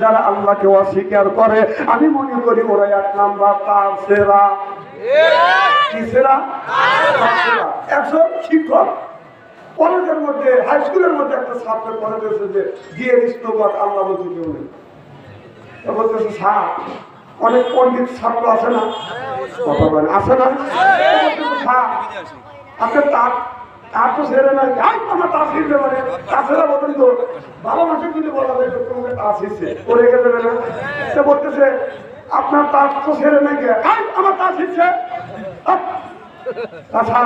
যারা আল্লাহকে অস্বীকার করে, আমি মনে করি ওরা এক নাম্বার তার সেরা। একজন শিক্ষক। কলেজের মধ্যে হাই স্কুলের মধ্যে একটা ছাত্র কলেজে এসেছে গিয়ে ইস্তফাত আল্লাহ বলতে কেউ নেই। বলতেছে, স্যার, অনেক পণ্ডিত ছাত্র আছে না? কথা বলেন আছে না? স্যার, আপনি তার তার তো ছেড়ে নাই আমার তার ছিঁড়বে মানে তার ছেড়ে তো ভালো দেবে না? সে বলতেছে, আপনার তার তো নাই আই, আমার! আচ্ছা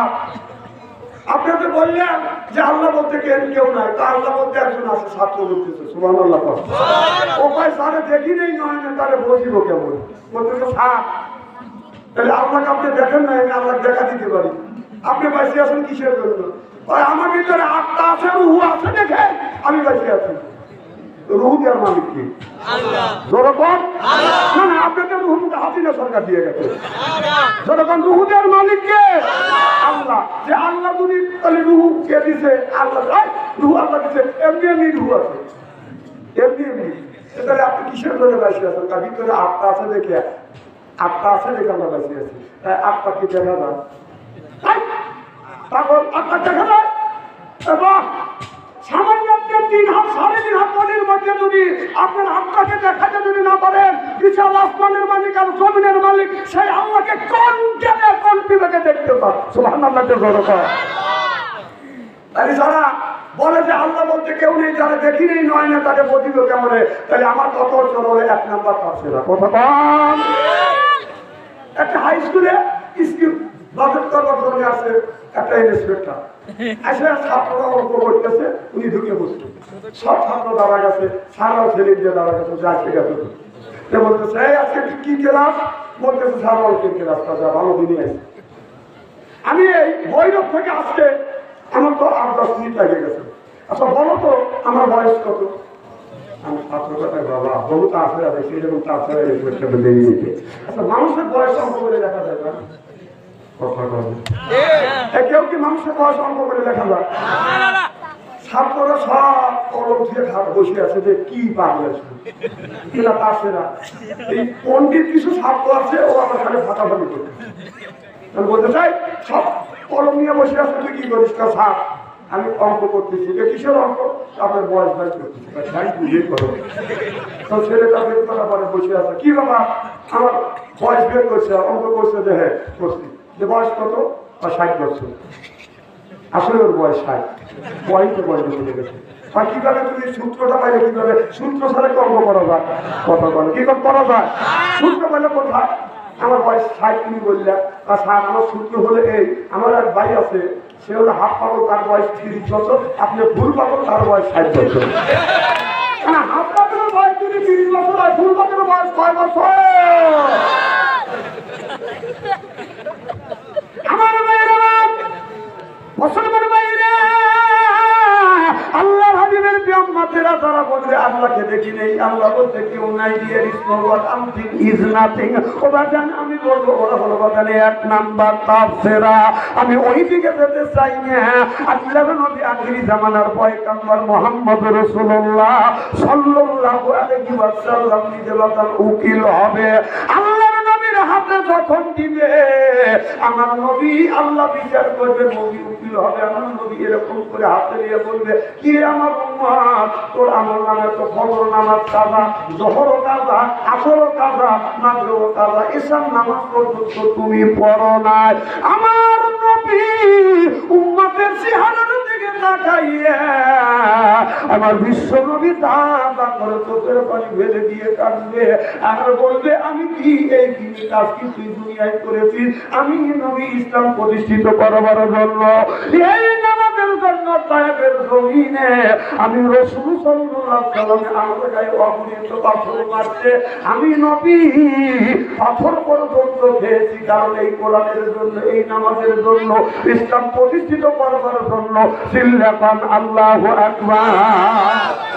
আপনি তো বললেন যে আল্লাহ বলতে কেউ কেউ নাই। তো আল্লাহ বলতে একজন আছে, ছাত্র বলতেছে সুবান আল্লাহ ও ভাই স্যারে দেখি নেই নয় তাহলে বসিব কেমন? বলতেছে স্যার তাহলে আপনাকে আপনি দেখেন না আমি আল্লাহ দেখা দিতে পারি। আপনি বাইসে আছেন কিসের জন্য? আমার ভিতরে আত্মা আছে রুহু আছে দেখে আমি বাইসে আছি। রুহু দেওয়ার মালিক কি? জনগণ? না না আপনাদের রুহুটা হাসিনা সরকার দিয়ে গেছে। রুহু দেওয়ার মালিক কে? আল্লাহ। যে আল্লাহ তাহলে রুহু কে দিছে? আল্লাহ এই, রুহু আল্লাহ দিছে। এমনি এমনি রুহু আছে। এমনি এমনি। তাহলে আপনি কিসের জন্য বাইসে আছেন? তার ভিতরে আত্মা আছে দেখে। আত্মা আছে দেখে আমরা বাইসে আছি। তাই আত্মা কি দেখা যায়? তারপর আত্মা দেখা যায় এবং সামান্য তিন হাত, সাড়ে তিন হাত পানির মধ্যে যদি আপনার আত্মাকে দেখাতে যদি না পারেন, বিশাল আসমানের মালিক আর জমিনের মালিক, সেই আল্লাহকে কোন জ্ঞানে কোন দেখতে কর যারা বলে যে আল্লাহ কেউ নেই, যারা দেখি নয় না, তাদের বদিল কেমন তাহলে আমার কত চলে এক নাম্বার কথা একটা হাই স্কুলে স্কুল বাজেট একটা ইন্সপেক্টর আসলে ছাত্ররা করতেছে, উনি ঢুকে বসছে সব ছাত্র দাঁড়া গেছে সারাও ছেলে দিয়ে দাঁড়া গেছে বলতেছে, এই, আজকে কি ক্লাস? বলতেছে যা ভালো দিনই আছে। আমি এই ভৈরব থেকে আসতে আমার তো আট, দশ মিনিট লেগে গেছে। আচ্ছা বলো তো, আমার বয়স কত? আমি ছাত্র কথা বাবা বহুত আছে আছে সেই রকম তার ছেড়ে পরীক্ষা দিয়ে নিতে আচ্ছা মানুষের বয়স করে দেখা যায় না। কথা বলে কেউ কি মানুষের বয়স অঙ্ক করে লেখা যায় ছাত্ররা সব কলম খাট বসে আছে যে কি এরা পারছে না। এই পণ্ডিত কিছু ছাত্র আছে ও আমার খালি ফাটাফাটি করতে আমি বলতে চাই সব কলম নিয়ে বসে আছে তুই কি করিস আমি অঙ্ক করতেছি। যে কিসের অঙ্ক? আপনার বয়স ভাই করতেছি তাই বুঝিয়ে করো। তো ছেলেটা বের করার পরে বসে আছে। কি বাবা আমার বয়স বের করছে অঙ্ক করছে যে হ্যাঁ করছি। যে বয়স কত? আর ষাট বছর। আসলে ওর বয়স ষাট। বয়সে বয়স চলে গেছে। আর কীভাবে তুমি সূত্রটা পাইলে, কীভাবে? সূত্র ছাড়া কর্ম করা যায়। কথা বলো। কি করা যায়? সূত্র পাইলে কোথায় আমার বয়স ষাট, তুমি বললে। আর স্যার আমার সূত্র হলে এই। আমার এক ভাই আছে, সে হলো হাফ পাগল, তার বয়স তিরিশ বছর। আপনি ফুল পাগল তার বয়স ষাট বছর। হাফ পাগলের বয়স যদি তিরিশ বছর হয় ফুল পাগলের বয়স ছয় বছর। আমার মুসলমান ভাইরা আল্লাহর হাবিবের তারা বলবে আল্লাহকে দেখি নেই, আল্লাহ বলতে কেউ নাই আমথিং ইজ নাথিং আমি বলব, ওরা হলো বাগানে এক নাম্বার তাফসিরা আমি ওই দিকে যেতে চাই না। আল্লাহর নবী আখিরি জামানার পয়গম্বর মুহাম্মদ রাসূলুল্লাহ সাল্লাল্লাহু আলাইহি ওয়াসাল্লাম নিজে বাগান উকিল হবে। আল্লাহর নবীর হাতে যখন দিবে, আমার নবী আল্লাহ বিচার করবে, নবী উকিল হবে, আমার নবী এরকম করে হাতে নিয়ে বলবে, কি রে আমার তোর আমার নামে তো ফজর নামাজ কাজা, জহরও কাজা, আসরও কাজা, মাগরিবও কাজা এসব নামাজ পর্যন্ত তুমি পড়ো নাই। আমার নবী উম্মতের চেহারার দিকে তাকাইয়া আমার বিশ্ব নবী করে চোখের পানি ফেলে দিয়ে কাঁদবে আর বলবে, আমি কি এই দিনে কাজ কি তুই দুনিয়ায় করেছিস আমি নবী ইসলাম প্রতিষ্ঠিত করবার জন্য। এই নামাজের আমি আমি নবী পাথর পর্যন্ত খেয়েছি, কারণ এই কোরআনের জন্য, এই নামাজের জন্য, ইসলাম প্রতিষ্ঠিত করবার জন্য সিল্লাপান আল্লাহু আকবার।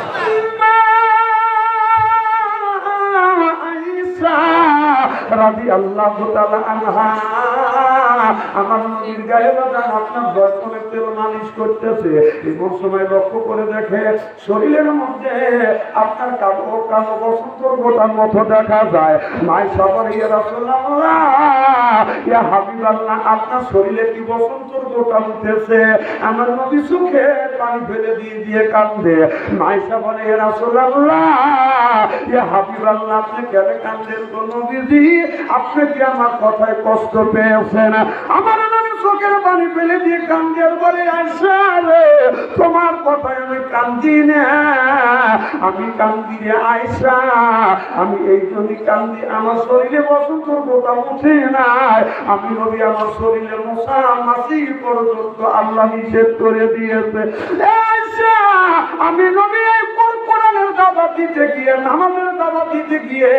তাআলা আনহা। আমার বাজান আপনার দর্শনের তেল মালিশ করতেছে। লক্ষ্য করে দেখে শরীরের মধ্যে আপনার কালো কালো বসন্তর গোটার মতো দেখা যায়। মাই সবার ইয়ে রাসূলুল্লাহ। আপনার শরীরে কি বসন্তর গোটা উঠেছে? আমার নবী সুখে পানি ফেলে দিয়ে দিয়ে কান্দে। মাইসা বলে আপনি কেন কান্দেন আপনি কি আমার কথায় কষ্ট পেয়েছেন? আমার চোখের পানি ফেলে দিয়ে বলে তোমার কথায় আমি কান্দি না। আমি কান্দি রে আয়সা আমি এই জন্য কান্দি, আমার শরীরে বসন্ত গোটা উঠে নাই আমি নবী, আমার শরীরে মশা মাসি পর্যন্ত আল্লাহ নিষেধ করে দিয়েছে। আমি কোরআনের দাবা দিতে গিয়ে দাবা দিতে গিয়ে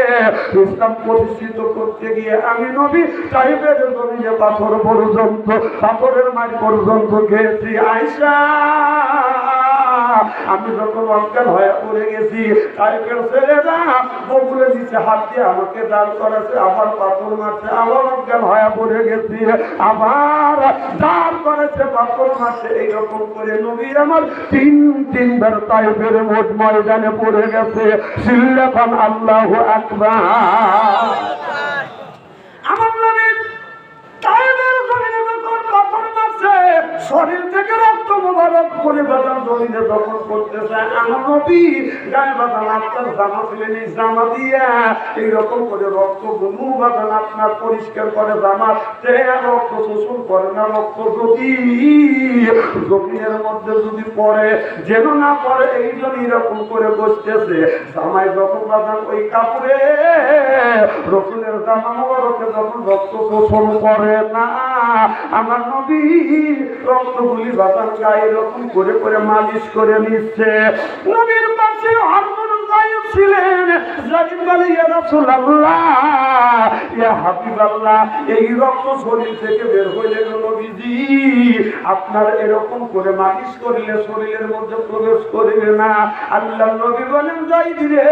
করতে গিয়ে, আমি নবী টাইপের জমিনে পাথর পর্যন্ত, পাথরের মাঠ পর্যন্ত গেছি। আয়সা আমি যখন অজ্ঞান হয়ে পড়ে গেছি টাইপের ছেলেরা বগুলে নিচে হাত দিয়ে আমাকে দান করেছে আবার পাথর মারছে আবার অজ্ঞান হয়ে পড়ে গেছি আবার দান করেছে পাথর মারছে, এইরকম করে নবী আমার তিন, তিনবার টাইপের মোট ময়দানে পড়ে গেছে। সিল্লাফান আল্লাহ আকবার। শরীর থেকে রক্ত মোবারক করে বাদাম জমিনে দখল করতেছে। আমার নবী গায়ে বাদাম আপনার জামা ছিলেন জামা দিয়া এইরকম করে রক্ত গুমু বাদাম আপনার পরিষ্কার করে জামা। তে রক্ত শোষণ করে না, রক্ত যদি, জমিনের মধ্যে যদি পড়ে, যেন না পড়ে, এই জন্য এরকম করে বসতেছে। জামাই যখন বাদাম ওই কাপড়ে, রসুলের জামা মোবারকে যখন রক্ত শোষণ করে না, আমার নবী রক্তগুলি বাদাম গায়ে এরকম করে করে মালিশ করে নিচ্ছে। নবীর পাশে ছিলেন। বলে, ইয়া রাসূলুল্লাহ, ইয়া হাবিবাল্লাহ, এই রক্ত শরীর থেকে বের হইলে নবীজি, আপনার এরকম করে মালিশ করিলে শরীরের মধ্যে প্রবেশ করিবে না। আল্লাহ নবী বলেন, যাই দিলে,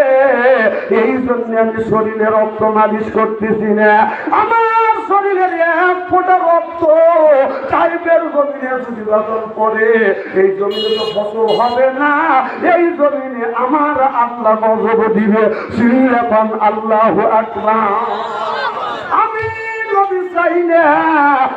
এই জন্য আমি শরীরে রক্ত মালিশ করতেছি না। আমার শরীরের এক ফোঁটা রক্ত টাইপের জমিনে যদি বাসন করে এই জমিনে তো ফসল হবে না। এই জমিনে আমার আল্লাহ গজব দিবে। এখন আল্লাহ আকবার। আমি যদি চাই না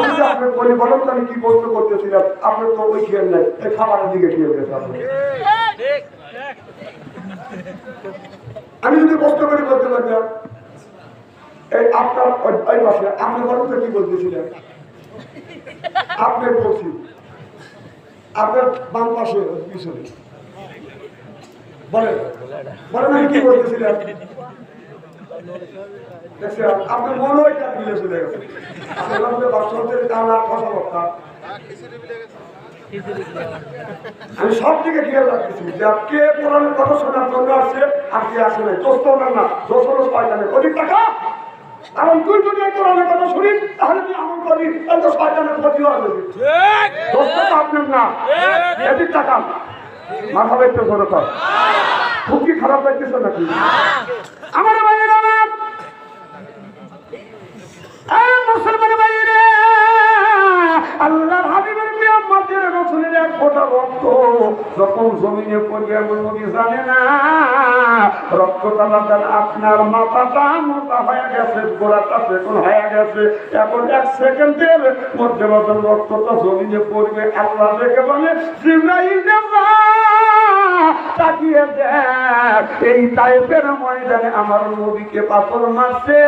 আচ্ছা আমি এই যদি প্রশ্ন করি বলতে পারতাম এই আপনার ওই- আপনি বলেন তো কি বলতেছিলেন? আপনার পশ্চিম আপনার বাম পাশে পিছনে। বলেন। বলেন আমি কি বলতেছিলাম? দেখছেন, আপনার মনে হয় তার মিলে চলে গেছে। আপনার মধ্যে বাস্তবদের কারণ আর কথা বক্তা আমি সব দিকে খেয়াল রাখতেছি যে কে কোরআনের কথা শোনার জন্য আসছে আর কে আসে নাই। দোস্ত না না দোস্ত শয়তানের অধিক টাকা। কারণ তুই যদি কোরআনের কথা শুনিস তাহলে তুই আমল করবি তাহলে তো শয়তানের ক্ষতি হবে। দোস্ত আপনার না। এদিক টাকা মাথা ব্যক্ত করে কর। খুব কি খারাপ লাগতেছে নাকি? আমার ফোঁটা রক্ত আপনার মাথাটা মোটা হয়ে গেছে, গোড়াটা সেকন হয়ে গেছে। এখন এক সেকেন্ডের মধ্যে রক্তটা জমিনে পড়বে, আল্লাহ দেখে বলে তাকিয়ে দেখ। এই টাইপের ময়দানে আমার নবীকে পাথর মারছে।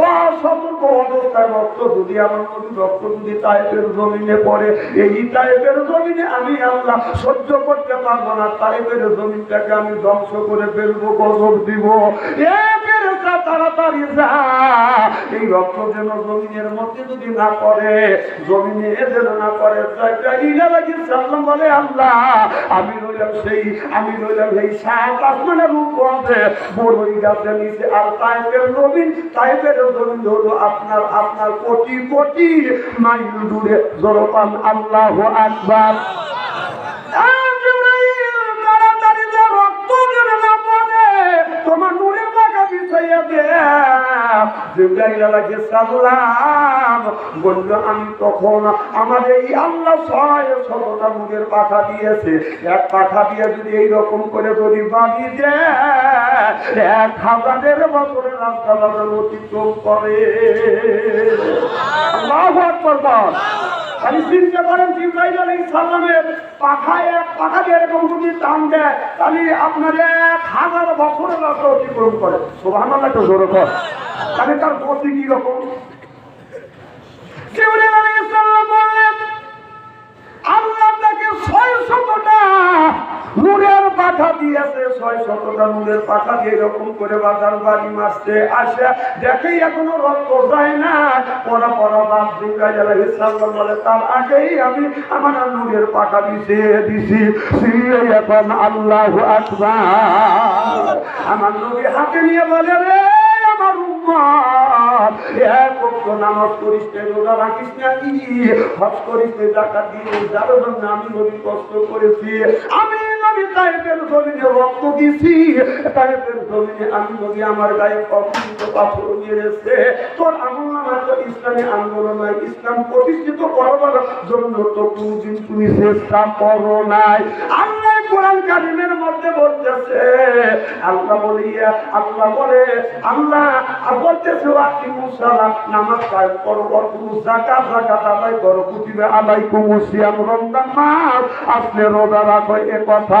ও সতর্ক অবস্থায় রক্ত যদি আমার নবী, রক্ত যদি টাইপের জমিনে পড়ে, এই টাইপের জমিনে আমি আল্লাহ সহ্য করতে পারব না। টাইপের জমিনটাকে আমি ধ্বংস করে ফেলব, গজব দিব। এ তাড়াতাড়ি যা। এই রক্ত যেন জমিনের মধ্যে যদি না করে জমিনে যেন না করে বলে, আল্লাহ, আমি রইলাম সেই, আমি রইলাম সেই সাত আসমানের উপরে। বড়ই গাছের নিচে আর তাইপের জমিন তাইপের জমিন হলো আপনার আপনার কোটি কোটি মাইল দূরে। জড়পান আল্লাহ আকবার। আমার এই আল্লাহ ছয় শতটা পাখা দিয়েছে এক পাখা দিয়ে যদি এইরকম করে যদি বাড়ি দেয়, এক হাজারের বছরের রাস্তা অতিক্রম করে আল্লাহু আকবার। খালি চিনতে পারেন জিব্রাইল আলাইহিস সালামের পাখায় এক পাখা দিয়ে এরকম যদি টান দেয়, তাহলে আপনার এক হাজার বছরের রাস্তা অতিক্রম করে। সুবহানাল্লাহ, একটা জোর কর। তাহলে তার গতি কীরকম? জিব্রাইল আলাইহিস সালাম বললেন, আল্লাহ আপনাকে ছয় শতটা নূরের পাখা দিয়েছে, ছয় শতটা নূরের পাখা দিয়ে এরকম করে বাজার বাড়ি মারতে আসে। দেখেই এখনও রক্ত যায় না। পরা পরা বাপ দুর্গা যারা ইসলাম বলে, তার আগেই আমি আমার নূরের পাখা দিছে, দিছি। সিয়ে এখন আল্লাহ আকবার। আমার নবী হাতে নিয়ে বলে, রে আমার আমি নবী কষ্ট করেছি। আমি নবী তাইফের জমিনে রক্ত দিছি তাইফের জমিনে আমি যদি আমার গায়ে অকৃত পাথর মেরেছে, তোর আমল নামা তো ইসলামী আন্দোলন ইসলাম প্রতিষ্ঠিত করবার জন্য তো কোনদিন তুমি চেষ্টা করো নাই। আল্লাহ আল্লাহ বলিয়া, আল্লাহ বলতেছে আপনি মুসালাম নামাজ কায়েম করো অর্থ জাকাত জাকাত আদায় করো, কুতিবে আলাইকুম সিয়াম রমজান মাস, আসলে রাখো, এ কথা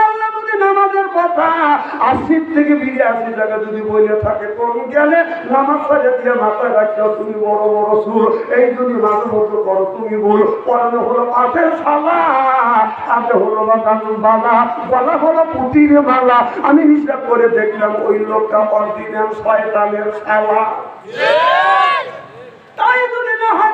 কথা। আশির থেকে বিরাশি টাকা যদি বলে থাকে কোন গেলে নামাজ দিয়ে মাথায় তুমি বড় বড় সুর। এই যদি মাঝে মতো করো তুমি বলো পড়ানো হলো হাতে হলো বাগান বালা বলা হলো মালা। আমি হিসাব করে দেখলাম ওই লোকটা অরিজিনাল শয়তানের শালা। তাই যদি না হয়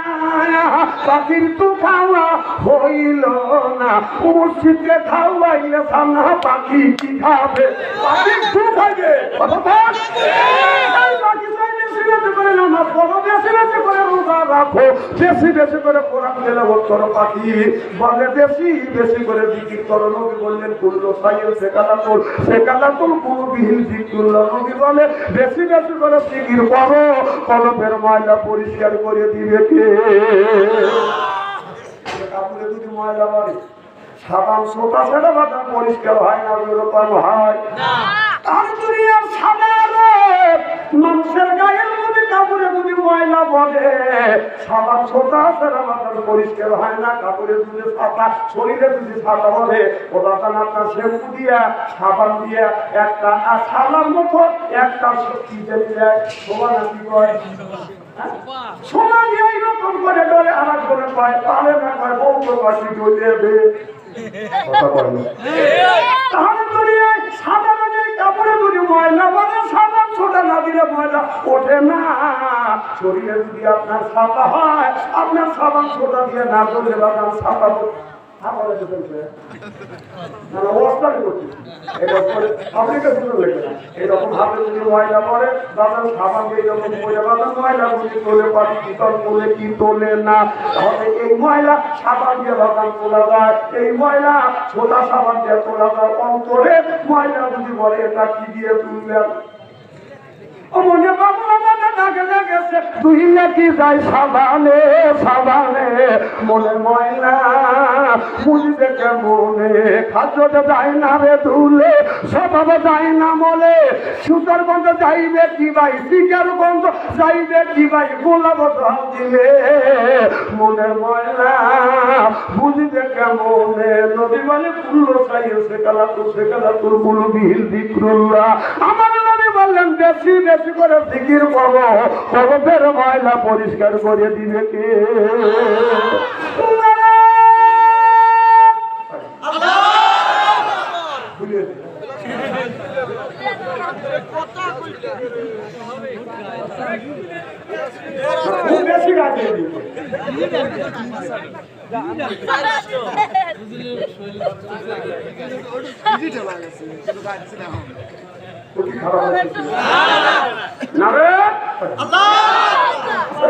আয় পাখির তো খাওয়া হইল না। মুর্শিদকে খাওয়াইলে সামনা পাখি কি খাবে? পাখি কি খাইবে? কথা? পাখি চাই বেশি করে নামাজ পড়ো, বেশি বেশি করে রোজা রাখো, বেশি বেশি করে কোরআন তেলাওয়াত করো পাখি। বলে বেশি বেশি করে জিকির করো। নবী বললেন, কুল্লু সাইয়্যিদ সেকালাতুল, সেকালাতুল কুলুবিহিল জিকিরুল্লাহ। নবী বলে, বেশি বেশি করে জিকির করো, কলবের ময়লা পরিষ্কার করে দিবে কে কাপড়ে যদি ময়লা বাড়ে সাবান সোটা সেটা পরিষ্কার হয় না হয় আর দুনিয়ার সাদা রোদ, মানুষের গায়ের মধ্যে কাপড়ে যদি ময়লা বলে সাবান সেটা বাটা পরিষ্কার হয় না কাপড়ে যদি শরীরে যদি সাদা বলে ওটা তো আপনার শ্যাম্পু দিয়া সাবান দিয়া একটা আর সাবান মতো একটা কি জানি সমান কি কয়? এইরকম করে আলাদা করে পায় তাহলে না বউ তো কথা বলে তাহলে সাদা মানে কাপড়ে যদি ময়লা মানে সাদা ছোটা না দিলে ময়লা ওঠে না শরীরে যদি আপনার সাদা হয় আপনার সাবান ছোটা দিয়ে না ধরলে বাগান সাদা আমার কাছে চলছে। না, না, ও অস্ত্রালি করছে। এটা করে আপনি কাছে চলে গেলেন না। এরকম হাতে যদি ময়লা পড়ে দাদার সাবান ময়লা গুলি তোলে পারি চিকন তোলে কি তোলে না তাহলে এই ময়লা সাবান দিয়ে বাগান তোলা যায় এই ময়লা ছোটা সাবান দিয়ে তোলা যায় অন্তরে ময়লা যদি বলে এটা কি দিয়ে তুলবেন মনে সাবানে সাবানে, মনে না রে ধুলে না সুতার গন্ধ যাইবে কি ভাই শিকার গন্ধ যাইবে কি ভাই, গোলাপ দিলে। মনে ময়না বুঝবে কেমনে নদী মানে পুল্লো চাইয়ে সেকালা তো সেকালা তোর বুলু বিহিল আমার বললেন বেশি বেশি করে জিকির করো কবতের ময়লা পরিষ্কার করে দিবে কে না রে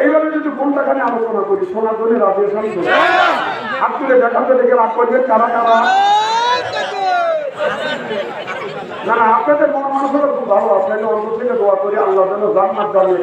এইভাবে যদি কোনটাখানে আলোচনা করি, সোনা ধরে রাজের সঙ্গে হাত তুলে দেখাতে দেখে রাগ করবেন কারা কারা? না না, আপনাদের মন মানুষের খুব ভালো। আপনাকে অন্য থেকে দোয়া করি, আল্লাহ যেন জান্নাত জানিয়ে